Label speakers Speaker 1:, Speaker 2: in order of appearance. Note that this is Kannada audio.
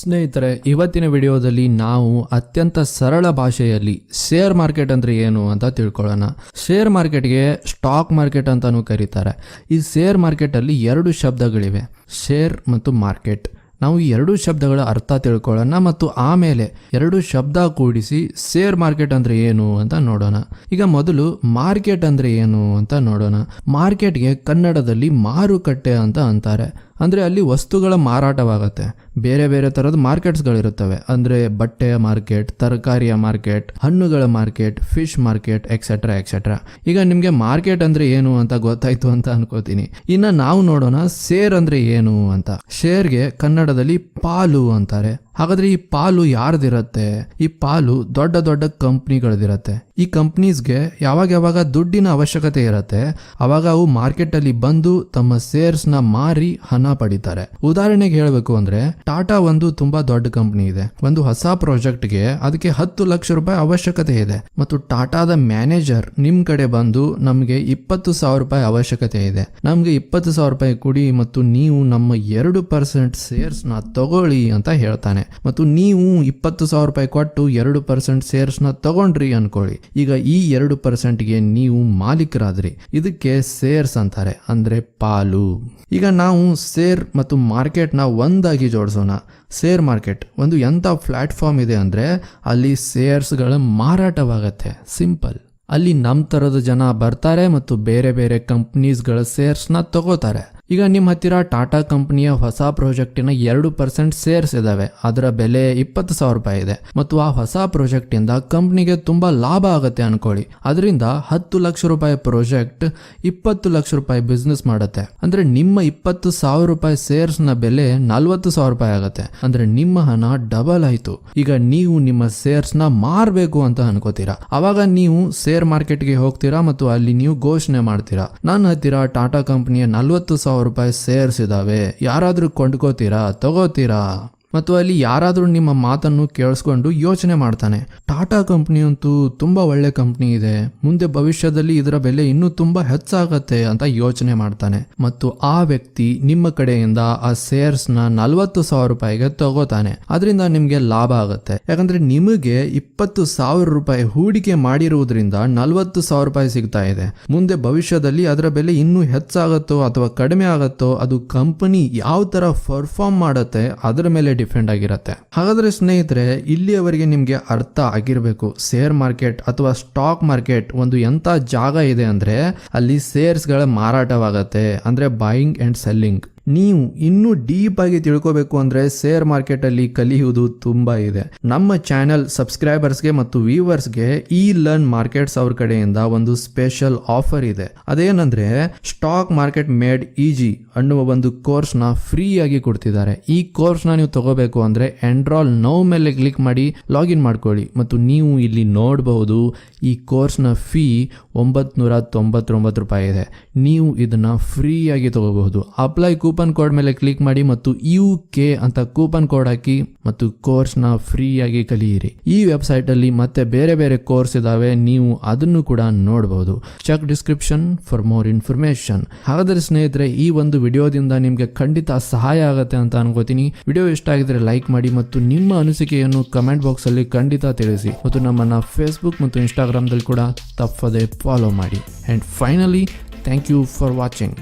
Speaker 1: ಸ್ನೇಹಿತರೆ, ಇವತ್ತಿನ ವಿಡಿಯೋದಲ್ಲಿ ನಾವು ಅತ್ಯಂತ ಸರಳ ಭಾಷೆಯಲ್ಲಿ ಶೇರ್ ಮಾರ್ಕೆಟ್ ಅಂದ್ರೆ ಏನು ಅಂತ ತಿಳ್ಕೊಳ್ಳೋಣ. ಶೇರ್ ಮಾರ್ಕೆಟ್ಗೆ ಸ್ಟಾಕ್ ಮಾರ್ಕೆಟ್ ಅಂತಾನೂ ಕರೀತಾರೆ. ಈ ಶೇರ್ ಮಾರ್ಕೆಟಲ್ಲಿ ಎರಡು ಶಬ್ದಗಳಿವೆ ಶೇರ್ ಮತ್ತು ಮಾರ್ಕೆಟ್ ನಾವು ಎರಡು ಶಬ್ದಗಳ ಅರ್ಥ ತಿಳ್ಕೊಳ್ಳೋಣ ಮತ್ತು ಆಮೇಲೆ ಎರಡು ಶಬ್ದ ಕೂಡಿಸಿ ಶೇರ್ ಮಾರ್ಕೆಟ್ ಅಂದ್ರೆ ಏನು ಅಂತ ನೋಡೋಣ. ಈಗ ಮೊದಲು ಮಾರ್ಕೆಟ್ ಅಂದ್ರೆ ಏನು ಅಂತ ನೋಡೋಣ. ಮಾರ್ಕೆಟ್ಗೆ ಕನ್ನಡದಲ್ಲಿ ಮಾರುಕಟ್ಟೆ ಅಂತ ಅಂತಾರೆ. ಅಂದ್ರೆ ಅಲ್ಲಿ ವಸ್ತುಗಳ ಮಾರಾಟವಾಗುತ್ತೆ. ಬೇರೆ ಬೇರೆ ಥರದ ಮಾರ್ಕೆಟ್ಸ್ಗಳಿರುತ್ತವೆ ಅಂದರೆ ಬಟ್ಟೆಯ ಮಾರ್ಕೆಟ್ ತರಕಾರಿಯ ಮಾರ್ಕೆಟ್ ಹಣ್ಣುಗಳ market fish market etcetera etcetera ಈಗ ನಿಮಗೆ ಮಾರ್ಕೆಟ್ ಅಂದರೆ ಏನು ಅಂತ ಗೊತ್ತಾಯ್ತು ಅಂತ ಅನ್ಕೋತೀನಿ. ಇನ್ನು ನಾವು ನೋಡೋಣ ಶೇರ್ ಅಂದರೆ ಏನು ಅಂತ. ಶೇರ್ಗೆ ಕನ್ನಡದಲ್ಲಿ ಪಾಲು ಅಂತಾರೆ. ಹಾಗಾದ್ರೆ ಈ ಪಾಲು ಯಾರ್ದಿರತ್ತೆ? ಈ ಪಾಲು ದೊಡ್ಡ ದೊಡ್ಡ ಕಂಪ್ನಿಗಳದಿರತ್ತೆ. ಈ ಕಂಪ್ನೀಸ್ಗೆ ಯಾವಾಗ ಯಾವಾಗ ದುಡ್ಡಿನ ಅವಶ್ಯಕತೆ ಇರತ್ತೆ, ಅವಾಗ ಅವು ಮಾರ್ಕೆಟ್ ಅಲ್ಲಿ ಬಂದು ತಮ್ಮ ಶೇರ್ಸ್ನ ಮಾರಿ ಹಣ ಪಡಿತಾರೆ. ಉದಾಹರಣೆಗೆ ಹೇಳಬೇಕು ಅಂದ್ರೆ, ಟಾಟಾ ಒಂದು ತುಂಬಾ ದೊಡ್ಡ ಕಂಪನಿ ಇದೆ. ಒಂದು ಹೊಸ ಪ್ರಾಜೆಕ್ಟ್ಗೆ ಅದಕ್ಕೆ ಹತ್ತು ಲಕ್ಷ ರೂಪಾಯಿ ಅವಶ್ಯಕತೆ ಇದೆ. ಮತ್ತು ಟಾಟಾದ ಮ್ಯಾನೇಜರ್ ನಿಮ್ ಕಡೆ ಬಂದು ನಮ್ಗೆ ಇಪ್ಪತ್ತು ಸಾವಿರ ರೂಪಾಯಿ ಅವಶ್ಯಕತೆ ಇದೆ. ನಮ್ಗೆ ಇಪ್ಪತ್ತು ಸಾವಿರ ರೂಪಾಯಿ ಕೊಡಿ ಮತ್ತು ನೀವು ನಮ್ಮ ಎರಡು ಪರ್ಸೆಂಟ್ ಶೇರ್ಸ್ನ ತಗೊಳ್ಳಿ ಅಂತ ಹೇಳ್ತಾನೆ. ಮತ್ತು ನೀವು ಇಪ್ಪತ್ತು ಸಾವಿರ ರೂಪಾಯಿ ಕೊಟ್ಟು ಎರಡು ಪರ್ಸೆಂಟ್ ಶೇರ್ಸ್ನ ತಗೊಂಡ್ರಿ ಅನ್ಕೊಳ್ಳಿ. ಈಗ ಈ ಎರಡು ಪರ್ಸೆಂಟ್ಗೆ ನೀವು ಮಾಲೀಕರಾದ್ರಿ. ಇದಕ್ಕೆ ಶೇರ್ಸ್ ಅಂತಾರೆ, ಅಂದ್ರೆ ಪಾಲು. ಈಗ ನಾವು ಶೇರ್ ಮತ್ತು ಮಾರ್ಕೆಟ್ನ ಒಂದಾಗಿ ಜೋಡಿಸೋಣ. ಶೇರ್ ಮಾರ್ಕೆಟ್ ಒಂದು ಎಂಥ ಪ್ಲಾಟ್ಫಾರ್ಮ್ ಇದೆ ಅಂದ್ರೆ ಅಲ್ಲಿ ಶೇರ್ಸ್ಗಳ ಮಾರಾಟವಾಗತ್ತೆ. ಸಿಂಪಲ್ ಅಲ್ಲಿ ನಮ್ಮ ಥರದ ಜನ ಬರ್ತಾರೆ ಮತ್ತು ಬೇರೆ ಬೇರೆ ಕಂಪ್ನೀಸ್ಗಳ ಶೇರ್ಸ್ನ ತಗೋತಾರೆ. ಈಗ ನಿಮ್ಮ ಹತ್ತಿರ ಟಾಟಾ ಕಂಪನಿಯ ಹೊಸ ಪ್ರಾಜೆಕ್ಟಿನ ಎರಡು ಪರ್ಸೆಂಟ್ ಶೇರ್ಸ್ ಇದಾವೆ. ಅದರ ಬೆಲೆ ಇಪ್ಪತ್ತು ಸಾವಿರ ರೂಪಾಯಿ ಇದೆ. ಮತ್ತು ಆ ಹೊಸ ಪ್ರಾಜೆಕ್ಟ್ ಇಂದ ಕಂಪ್ನಿಗೆ ತುಂಬಾ ಲಾಭ ಆಗುತ್ತೆ ಅನ್ಕೊಳ್ಳಿ. ಅದರಿಂದ ಹತ್ತು ಲಕ್ಷ ರೂಪಾಯಿ ಪ್ರಾಜೆಕ್ಟ್ ಇಪ್ಪತ್ತು ಲಕ್ಷ ರೂಪಾಯಿ ಬಿಸ್ನೆಸ್ ಮಾಡುತ್ತೆ. ಅಂದ್ರೆ ನಿಮ್ಮ ಇಪ್ಪತ್ತು ಸಾವಿರ ರೂಪಾಯಿ ಶೇರ್ಸ್ನ ಬೆಲೆ ನಲ್ವತ್ತು ಸಾವಿರ ರೂಪಾಯಿ ಆಗುತ್ತೆ. ಅಂದ್ರೆ ನಿಮ್ಮ ಹಣ ಡಬಲ್ ಆಯ್ತು. ಈಗ ನೀವು ನಿಮ್ಮ ಶೇರ್ಸ್ನ ಮಾರಬೇಕು ಅಂತ ಅನ್ಕೋತೀರಾ? ಅವಾಗ ನೀವು ಶೇರ್ ಮಾರ್ಕೆಟ್ಗೆ ಹೋಗ್ತೀರಾ ಮತ್ತು ಅಲ್ಲಿ ನೀವು ಘೋಷಣೆ ಮಾಡ್ತೀರಾ? ನನ್ನ ಹತ್ತಿರ ಟಾಟಾ ಕಂಪನಿಯ ನಲ್ವತ್ತು ಸಾವಿರ ರೂಪಾಯಿ ಸೇರಿಸಿದಾವೆ. ಯಾರಾದ್ರೂ ಕೊಂಡ್ಕೋತೀರಾ? ತಗೋತೀರಾ? ಮತ್ತು ಅಲ್ಲಿ ಯಾರಾದರೂ ನಿಮ್ಮ ಮಾತನ್ನು ಕೇಳಿಸ್ಕೊಂಡು ಯೋಚನೆ ಮಾಡ್ತಾನೆ. ಟಾಟಾ ಕಂಪ್ನಿ ಅಂತೂ ತುಂಬ ಒಳ್ಳೆ ಕಂಪ್ನಿ ಇದೆ. ಮುಂದೆ ಭವಿಷ್ಯದಲ್ಲಿ ಇದರ ಬೆಲೆ ಇನ್ನೂ ತುಂಬ ಹೆಚ್ಚಾಗತ್ತೆ ಅಂತ ಯೋಚನೆ ಮಾಡ್ತಾನೆ. ಮತ್ತು ಆ ವ್ಯಕ್ತಿ ನಿಮ್ಮ ಕಡೆಯಿಂದ ಆ ಶೇರ್ಸ್ನ ನಲವತ್ತು ಸಾವಿರ ರೂಪಾಯಿಗೆ ತಗೋತಾನೆ. ಅದರಿಂದ ನಿಮಗೆ ಲಾಭ ಆಗುತ್ತೆ. ಯಾಕಂದ್ರೆ ನಿಮಗೆ ಇಪ್ಪತ್ತು ಸಾವಿರ ರೂಪಾಯಿ ಹೂಡಿಕೆ ಮಾಡಿರುವುದರಿಂದ ನಲವತ್ತು ಸಾವಿರ ರೂಪಾಯಿ ಸಿಗ್ತಾ ಇದೆ. ಮುಂದೆ ಭವಿಷ್ಯದಲ್ಲಿ ಅದರ ಬೆಲೆ ಇನ್ನೂ ಹೆಚ್ಚಾಗತ್ತೋ ಅಥವಾ ಕಡಿಮೆ ಆಗತ್ತೋ ಅದು ಕಂಪನಿ ಯಾವ ತರ ಪರ್ಫಾರ್ಮ್ ಮಾಡುತ್ತೆ ಅದರ ಮೇಲೆ ಡಿಪೆಂಡ್ ಆಗಿರುತ್ತೆ. ಹಾಗಾದ್ರೆ ಸ್ನೇಹಿತರೆ, ಇಲ್ಲಿಯವರೆಗೆ ನಿಮಗೆ ಅರ್ಥ ಆಗಿರಬೇಕು. ಶೇರ್ ಮಾರ್ಕೆಟ್ ಅಥವಾ ಸ್ಟಾಕ್ ಮಾರ್ಕೆಟ್ ಒಂದು ಎಂತ ಜಾಗ ಇದೆ ಅಂದ್ರೆ ಅಲ್ಲಿ ಶೇರ್ಸ್ಗಳ ಮಾರಾಟವಾಗತ್ತೆ. ಅಂದ್ರೆ ಬಾಯಿಂಗ್ ಅಂಡ್ ಸೆಲ್ಲಿಂಗ್ ನೀವು ಇನ್ನೂ ಡೀಪ್ ಆಗಿ ತಿಳ್ಕೋಬೇಕು ಅಂದ್ರೆ ಶೇರ್ ಮಾರ್ಕೆಟ್ ಅಲ್ಲಿ ಕಲಿಯುವುದು ತುಂಬಾ ಇದೆ. ನಮ್ಮ ಚಾನೆಲ್ ಸಬ್ಸ್ಕ್ರೈಬರ್ಸ್ಗೆ ಮತ್ತು ವ್ಯೂವರ್ಸ್ಗೆ ಈ ಲರ್ನ್ ಮಾರ್ಕೆಟ್ಸ್ ಅವ್ರ ಕಡೆಯಿಂದ ಒಂದು ಸ್ಪೆಷಲ್ ಆಫರ್ ಇದೆ. ಅದೇನಂದ್ರೆ, ಸ್ಟಾಕ್ ಮಾರ್ಕೆಟ್ ಮೇಡ್ ಈಜಿ ಅನ್ನುವ ಒಂದು ಕೋರ್ಸ್ನ ಫ್ರೀ ಆಗಿ ಕೊಡ್ತಿದ್ದಾರೆ. ಈ ಕೋರ್ಸ್ನ ನೀವು ತಗೋಬೇಕು ಅಂದ್ರೆ ಎಂಡ್ರಾಲ್ ನೌ ಮೇಲೆ ಕ್ಲಿಕ್ ಮಾಡಿ ಲಾಗಿನ್ ಮಾಡ್ಕೊಳ್ಳಿ ಮತ್ತು ನೀವು ಇಲ್ಲಿ ನೋಡಬಹುದು ಈ ಕೋರ್ಸ್ನ ಫೀ ಒಂಬತ್ನೂರ ತೊಂಬತ್ತೊಂಬತ್ತು ರೂಪಾಯಿ ಇದೆ. ನೀವು ಇದನ್ನ ಫ್ರೀಯಾಗಿ ತಗೋಬಹುದು. ಅಪ್ಲೈ ಕೂಪನ್ ಕೋಡ್ ಮೇಲೆ ಕ್ಲಿಕ್ ಮಾಡಿ ಮತ್ತು ಯು ಕೆ ಅಂತ ಕೂಪನ್ ಕೋಡ್ ಹಾಕಿ ಮತ್ತು ಕೋರ್ಸ್ನ ಫ್ರೀ ಆಗಿ ಕಲಿಯಿರಿ. ಈ ವೆಬ್ಸೈಟ್ ಅಲ್ಲಿ ಮತ್ತೆ ಬೇರೆ ಬೇರೆ ಕೋರ್ಸ್ ಇದಾವೆ, ನೀವು ಅದನ್ನು ಕೂಡ ನೋಡಬಹುದು check description for more information ಹಾಗಾದ್ರೆ ಸ್ನೇಹಿತರೆ, ಈ ಒಂದು ವಿಡಿಯೋದಿಂದ ನಿಮಗೆ ಖಂಡಿತ ಸಹಾಯ ಆಗುತ್ತೆ ಅಂತ ಅನ್ಕೋತೀನಿ. ವಿಡಿಯೋ ಇಷ್ಟ ಆಗಿದ್ರೆ ಲೈಕ್ ಮಾಡಿ ಮತ್ತು ನಿಮ್ಮ ಅನಿಸಿಕೆಯನ್ನು ಕಮೆಂಟ್ ಬಾಕ್ಸ್ ಅಲ್ಲಿ ಖಂಡಿತ ತಿಳಿಸಿ. ಮತ್ತು ನಮ್ಮನ್ನ ಫೇಸ್ಬುಕ್ ಮತ್ತು ಇನ್ಸ್ಟಾಗ್ರಾಮ್ ದಲ್ಲಿ ಕೂಡ ತಪ್ಪದೆ ಫಾಲೋ ಮಾಡಿ. And finally thank you for watching